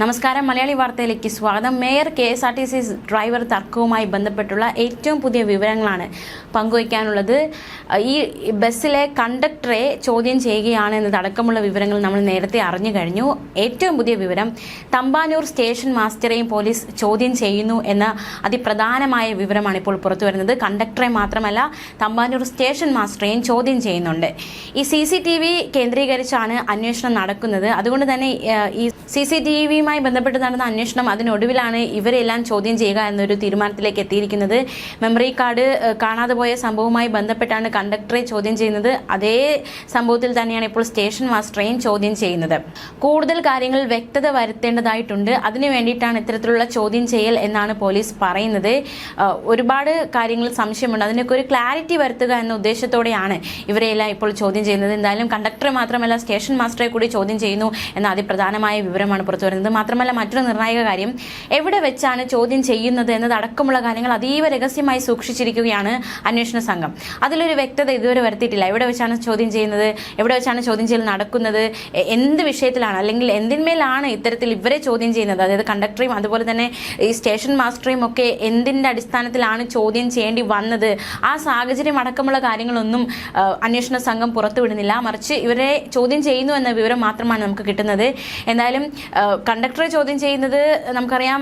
നമസ്കാരം. മലയാളി വാർത്തയിലേക്ക് സ്വാഗതം. Mayor K S R T C driver തർക്കവുമായി ബന്ധപ്പെട്ടുള്ള ഏറ്റവും പുതിയ വിവരങ്ങളാണ് പങ്കുവയ്ക്കാനുള്ളത്. ഈ ബസ്സിലെ കണ്ടക്ടറെ ചോദ്യം ചെയ്യുകയാണ് എന്നതടക്കമുള്ള വിവരങ്ങൾ നമ്മൾ നേരത്തെ അറിഞ്ഞു കഴിഞ്ഞു. ഏറ്റവും പുതിയ വിവരം തമ്പാനൂർ സ്റ്റേഷൻ മാസ്റ്ററെയും പോലീസ് ചോദ്യം ചെയ്യുന്നു എന്ന അതിപ്രധാനമായ വിവരമാണ് ഇപ്പോൾ പുറത്തു വരുന്നത്. കണ്ടക്ടറെ മാത്രമല്ല തമ്പാനൂർ സ്റ്റേഷൻ മാസ്റ്ററെയും ചോദ്യം ചെയ്യുന്നുണ്ട്. ഈ സി സി ടി വി കേന്ദ്രീകരിച്ചാണ് അന്വേഷണം നടക്കുന്നത്. അതുകൊണ്ട് തന്നെ ഈ സി സി ടി വിയുമായി ബന്ധപ്പെട്ട് നടന്ന അന്വേഷണം അതിനൊടുവിലാണ് ഇവരെല്ലാം ചോദ്യം ചെയ്യുക എന്നൊരു തീരുമാനത്തിലേക്ക് എത്തിയിരിക്കുന്നത്. മെമ്മറി കാർഡ് കാണാതെ പോയ സംഭവവുമായി ബന്ധപ്പെട്ടാണ് കണ്ടക്ടറെ ചോദ്യം ചെയ്യുന്നത്. അതേ സംഭവത്തിൽ തന്നെയാണ് ഇപ്പോൾ സ്റ്റേഷൻ മാസ്റ്ററെയും ചോദ്യം ചെയ്യുന്നത്. കൂടുതൽ കാര്യങ്ങൾ വ്യക്തത വരുത്തേണ്ടതായിട്ടുണ്ട്. അതിനു വേണ്ടിയിട്ടാണ് ഇത്തരത്തിലുള്ള ചോദ്യം ചെയ്യൽ എന്നാണ് പോലീസ് പറയുന്നത്. ഒരുപാട് കാര്യങ്ങൾ സംശയമുണ്ട്. അതിനൊക്കെ ഒരു ക്ലാരിറ്റി വരുത്തുക എന്ന ഉദ്ദേശത്തോടെയാണ് ഇവരെയെല്ലാം ഇപ്പോൾ ചോദ്യം ചെയ്യുന്നത്. എന്തായാലും കണ്ടക്ടറെ മാത്രമല്ല സ്റ്റേഷൻ മാസ്റ്ററെ കൂടി ചോദ്യം ചെയ്യുന്നു എന്ന അതിപ്രധാനമായ വിവരമാണ് പുറത്തു വരുന്നത്. മാത്രമല്ല മറ്റൊരു നിർണായക കാര്യം. എവിടെ വെച്ചാണ് ചോദ്യം ചെയ്യുന്നത് എന്നതടക്കമുള്ള കാര്യങ്ങൾ അതീവ രഹസ്യമായി സൂക്ഷിച്ചിരിക്കുകയാണ് അന്വേഷണ സംഘം. അതിലൊരു വ്യക്തത ഇതുവരെ വരുത്തിയിട്ടില്ല. എവിടെ വെച്ചാണ് ചോദ്യം ചെയ്യുന്നത്? എവിടെ വെച്ചാണ് ചോദ്യം ചെയ്യൽ നടക്കുന്നത്? എന്ത് വിഷയത്തിലാണ്? അല്ലെങ്കിൽ എന്തിന്മേലാണ് ഇത്തരത്തിൽ ഇവരെ ചോദ്യം ചെയ്യുന്നത്? അതായത് കണ്ടക്ടറെയും അതുപോലെ തന്നെ ഈ സ്റ്റേഷൻ മാസ്റ്ററെയും ഒക്കെ എന്തിന്റെ അടിസ്ഥാനത്തിലാണ് ചോദ്യം ചെയ്യേണ്ടി വന്നത്? ആ സാഹചര്യം അടക്കമുള്ള കാര്യങ്ങളൊന്നും അന്വേഷണ സംഘം പുറത്തുവിടുന്നില്ല. മറിച്ച് ഇവരെ ചോദ്യം ചെയ്യുന്നു എന്ന വിവരം മാത്രമാണ് നമുക്ക് കിട്ടുന്നത്. എന്തായാലും കണ്ടക്ടറെ ചോദ്യം ചെയ്യുന്നത് നമുക്കറിയാം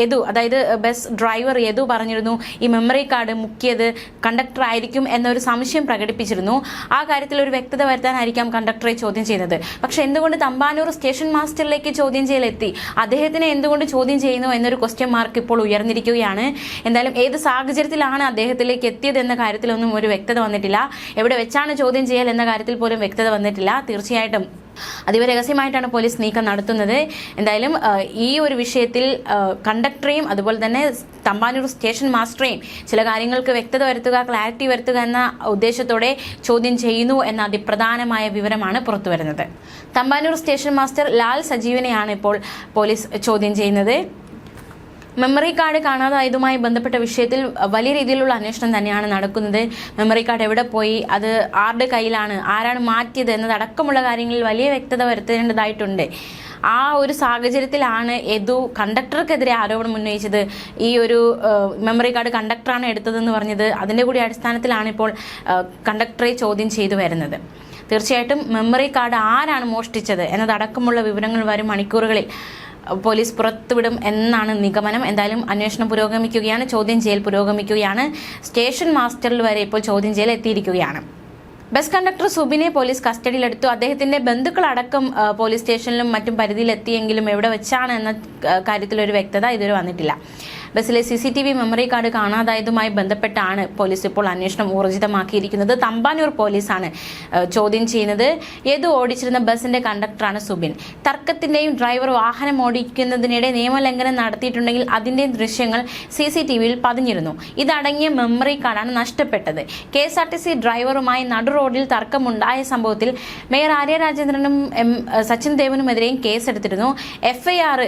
യദു അതായത് ബസ് ഡ്രൈവർ യദു പറഞ്ഞിരുന്നു ഈ മെമ്മറി കാർഡ് മുക്കിയത് കണ്ടക്ടർ ആയിരിക്കും എന്നൊരു സംശയം പ്രകടിപ്പിച്ചിരുന്നു. ആ കാര്യത്തിൽ ഒരു വ്യക്തത വരുത്താനായിരിക്കാം കണ്ടക്ടറെ ചോദ്യം ചെയ്യുന്നത്. പക്ഷെ എന്തുകൊണ്ട് തമ്പാനൂർ സ്റ്റേഷൻ മാസ്റ്ററിലേക്ക് ചോദ്യം ചെയ്യലെത്തി? അദ്ദേഹത്തിനെ എന്തുകൊണ്ട് ചോദ്യം ചെയ്യുന്നു എന്നൊരു ക്വസ്റ്റ്യൻ മാർക്ക് ഇപ്പോൾ ഉയർന്നിരിക്കുകയാണ്. എന്തായാലും ഏത് സാഹചര്യത്തിലാണ് അദ്ദേഹത്തിലേക്ക് എത്തിയത് എന്ന കാര്യത്തിലൊന്നും ഒരു വ്യക്തത വന്നിട്ടില്ല. എവിടെ വെച്ചാണ് ചോദ്യം ചെയ്യൽ എന്ന കാര്യത്തിൽ പോലും വ്യക്തത വന്നിട്ടില്ല. തീർച്ചയായിട്ടും അതീവ രഹസ്യമായിട്ടാണ് പോലീസ് നീക്കം നടത്തുന്നത്. എന്തായാലും ഈ ഒരു വിഷയത്തിൽ കണ്ടക്ടറേയും അതുപോലെ തന്നെ തമ്പാനൂർ സ്റ്റേഷൻ മാസ്റ്ററെയും ചില കാര്യങ്ങൾക്ക് വ്യക്തത വരുത്തുക ക്ലാരിറ്റി വരുത്തുക എന്ന ഉദ്ദേശത്തോടെ ചോദ്യം ചെയ്യുന്നു എന്ന അതിപ്രധാനമായ വിവരമാണ് പുറത്തു വരുന്നത് തമ്പാനൂർ സ്റ്റേഷൻ മാസ്റ്റർ ലാൽ സജീവനെയാണ് ഇപ്പോൾ പോലീസ് ചോദ്യം ചെയ്യുന്നത്. മെമ്മറി കാർഡ് കാണാതായതുമായി ബന്ധപ്പെട്ട വിഷയത്തിൽ വലിയ രീതിയിലുള്ള അന്വേഷണം തന്നെയാണ് നടക്കുന്നത്. മെമ്മറി കാർഡ് എവിടെ പോയി അത് ആരുടെ കയ്യിലാണ് ആരാണ് മാറ്റിയത് എന്നതടക്കമുള്ള കാര്യങ്ങളിൽ വലിയ വ്യക്തത വരുത്തേണ്ടതായിട്ടുണ്ട്. ആ ഒരു സാഹചര്യത്തിലാണ് യദു കണ്ടക്ടർക്കെതിരെ ആരോപണം ഉന്നയിച്ചത്. ഈ ഒരു മെമ്മറി കാർഡ് കണ്ടക്ടറാണ് എടുത്തതെന്ന് പറഞ്ഞത്. അതിന്റെ കൂടി അടിസ്ഥാനത്തിലാണ് ഇപ്പോൾ കണ്ടക്ടറെ ചോദ്യം ചെയ്തു വരുന്നത്. തീർച്ചയായിട്ടും മെമ്മറി കാർഡ് ആരാണ് മോഷ്ടിച്ചത് എന്നതടക്കമുള്ള വിവരങ്ങൾ വരും മണിക്കൂറുകളിൽ. പോലീസ് പുറത്തുവിടും എന്നാണ് നിഗമനം. എന്തായാലും അന്വേഷണം പുരോഗമിക്കുകയാണ് ചോദ്യം ചെയ്യൽ പുരോഗമിക്കുകയാണ്. സ്റ്റേഷൻ മാസ്റ്ററിൽ വരെ ഇപ്പോൾ ചോദ്യം ചെയ്യൽ എത്തിയിരിക്കുകയാണ്. ബസ് കണ്ടക്ടർ സുബിനെ പോലീസ് കസ്റ്റഡിയിലെടുത്തു. അദ്ദേഹത്തിന്റെ ബന്ധുക്കളടക്കം പോലീസ് സ്റ്റേഷനിലും മറ്റും പരിധിയിലെത്തിയെങ്കിലും എവിടെ വെച്ചാണ് എന്ന കാര്യത്തിലൊരു വ്യക്തത ഇതുവരെ വന്നിട്ടില്ല. ബസ്സിലെ C C T V memory card കാണാതായതുമായി ബന്ധപ്പെട്ടാണ് പോലീസ് ഇപ്പോൾ അന്വേഷണം ഊർജിതമാക്കിയിരിക്കുന്നത്. തമ്പാനൂർ പോലീസാണ് ചോദ്യം ചെയ്യുന്നത്. ഏത് ഓടിച്ചിരുന്ന ബസ്സിന്റെ കണ്ടക്ടറാണ് സുബിൻ? തർക്കത്തിന്റെയും ഡ്രൈവർ വാഹനം ഓടിക്കുന്നതിനിടെ നിയമലംഘനം നടത്തിയിട്ടുണ്ടെങ്കിൽ അതിന്റെയും ദൃശ്യങ്ങൾ സി സി ടി വിയിൽ പതിഞ്ഞിരുന്നു. ഇതടങ്ങിയ മെമ്മറി കാർഡാണ് നഷ്ടപ്പെട്ടത്. K S R T C ഡ്രൈവറുമായി നടു റോഡിൽ തർക്കമുണ്ടായ സംഭവത്തിൽ മേയർ ആര്യ രാജേന്ദ്രനും എം സച്ചിൻ ദേവനുമെതിരെയും കേസെടുത്തിരുന്നു. എഫ് ഐ ആർ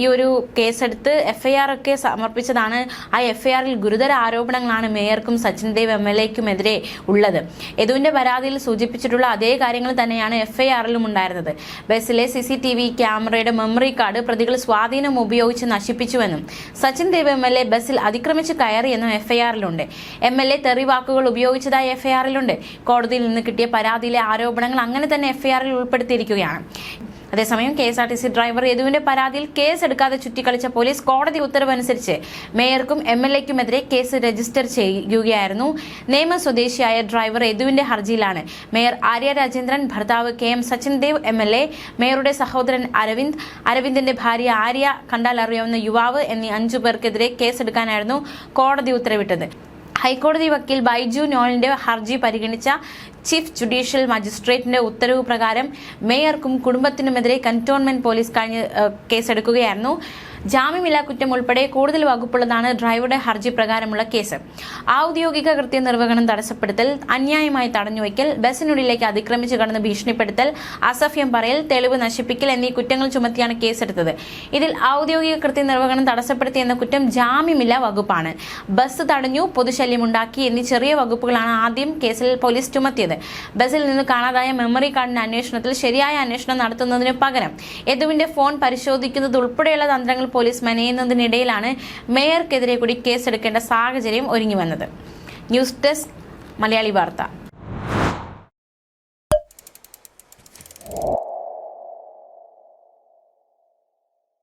ഈ ഒരു കേസെടുത്ത് എഫ് ഐ ആർ ഒക്കെ സമർപ്പിച്ചതാണ്. ആ എഫ് ആറിൽ ഗുരുതര ആരോപണങ്ങളാണ് മേയർക്കും സച്ചിൻ ദേവ് എം എൽ എക്കുമെതിരെ ഉള്ളത്. യദുവിന്റെ പരാതിയിൽ സൂചിപ്പിച്ചിട്ടുള്ള അതേ കാര്യങ്ങൾ തന്നെയാണ് എഫ് ആറിലും ഉണ്ടായിരുന്നത്. ബസ്സിലെ സി ടി വി ക്യാമറയുടെ മെമ്മറി കാർഡ് പ്രതികൾ സ്വാധീനം ഉപയോഗിച്ച് നശിപ്പിച്ചുവെന്നും Sachin Dev M L A ബസ്സിൽ അതിക്രമിച്ച് കയറിയെന്നും എഫ് ഐ ആറിലുണ്ട് എം എൽ എ തെറിവാക്കുകൾ ഉപയോഗിച്ചതായി എഫ് ഐ ആറിലുണ്ട് കോടതിയിൽ നിന്ന് കിട്ടിയ പരാതിയിലെ ആരോപണങ്ങൾ അങ്ങനെ തന്നെ എഫ് ഐ ആറിൽ ഉൾപ്പെടുത്തിയിരിക്കുകയാണ്. അതേസമയം K S R T C driver യദുവിന്റെ പരാതിയിൽ കേസ് എടുക്കാതെ ചുറ്റിക്കളിച്ച പോലീസ് കോടതി ഉത്തരവനുസരിച്ച് മേയർക്കും എം എൽ എക്കുമെതിരെ കേസ് രജിസ്റ്റർ ചെയ്യുകയായിരുന്നു. നേമ സ്വദേശിയായ ഡ്രൈവർ യദുവിന്റെ ഹർജിയിലാണ്. മേയർ ആര്യ രാജേന്ദ്രൻ ഭർത്താവ് K M Sachin Dev M L A മേയറുടെ സഹോദരൻ അരവിന്ദ് അരവിന്ദിന്റെ ഭാര്യ ആര്യ കണ്ടാൽ അറിയാവുന്ന യുവാവ് എന്നീ അഞ്ചു പേർക്കെതിരെ കേസെടുക്കാനായിരുന്നു കോടതി ഉത്തരവിട്ടത്. ഹൈക്കോടതി വക്കീൽ ബൈജു നോളിന്റെ ഹർജി പരിഗണിച്ച ചീഫ് ജുഡീഷ്യൽ മജിസ്ട്രേറ്റിന്റെ ഉത്തരവ് പ്രകാരം മേയർക്കും കുടുംബത്തിനുമെതിരെ കന്റോൺമെന്റ് പോലീസ് കഴിഞ്ഞ് കേസെടുക്കുകയായിരുന്നു. ജാമ്യമില്ലാ കുറ്റം ഉൾപ്പെടെ കൂടുതൽ വകുപ്പുള്ളതാണ് ഡ്രൈവറുടെ ഹർജി പ്രകാരമുള്ള കേസ്. ഔദ്യോഗിക കൃത്യനിർവഹണം തടസ്സപ്പെടുത്തൽ അന്യായമായി തടഞ്ഞുവയ്ക്കൽ ബസ്സിനുള്ളിലേക്ക് അതിക്രമിച്ചു കടന്ന് ഭീഷണിപ്പെടുത്തൽ അസഫ്യം പറയൽ തെളിവ് നശിപ്പിക്കൽ എന്നീ കുറ്റങ്ങൾ ചുമത്തിയാണ് കേസെടുത്തത്. ഇതിൽ ഔദ്യോഗിക കൃത്യനിർവഹണം തടസ്സപ്പെടുത്തി എന്ന കുറ്റം ജാമ്യമില്ലാ വകുപ്പാണ്. ബസ് തടഞ്ഞു പൊതുശല്യമുണ്ടാക്കി എന്നീ ചെറിയ വകുപ്പുകളാണ് ആദ്യം കേസിൽ പോലീസ് ചുമത്തിയത്. ബസ്സിൽ നിന്ന് കാണാതായ മെമ്മറി കാർഡിന്റെ അന്വേഷണത്തിൽ ശരിയായ അന്വേഷണം നടത്തുന്നതിന് പകരം യദുവിന്റെ ഫോൺ പരിശോധിക്കുന്നത് ഉൾപ്പെടെയുള്ള തന്ത്രങ്ങൾ പോലീസ് മെനയുന്നതിനിടയിലാണ് മേയർക്കെതിരെ കൂടി കേസെടുക്കേണ്ട സാഹചര്യം ഒരുങ്ങി വന്നത്. ന്യൂസ് ഡെസ്ക് മലയാളി വാർത്ത.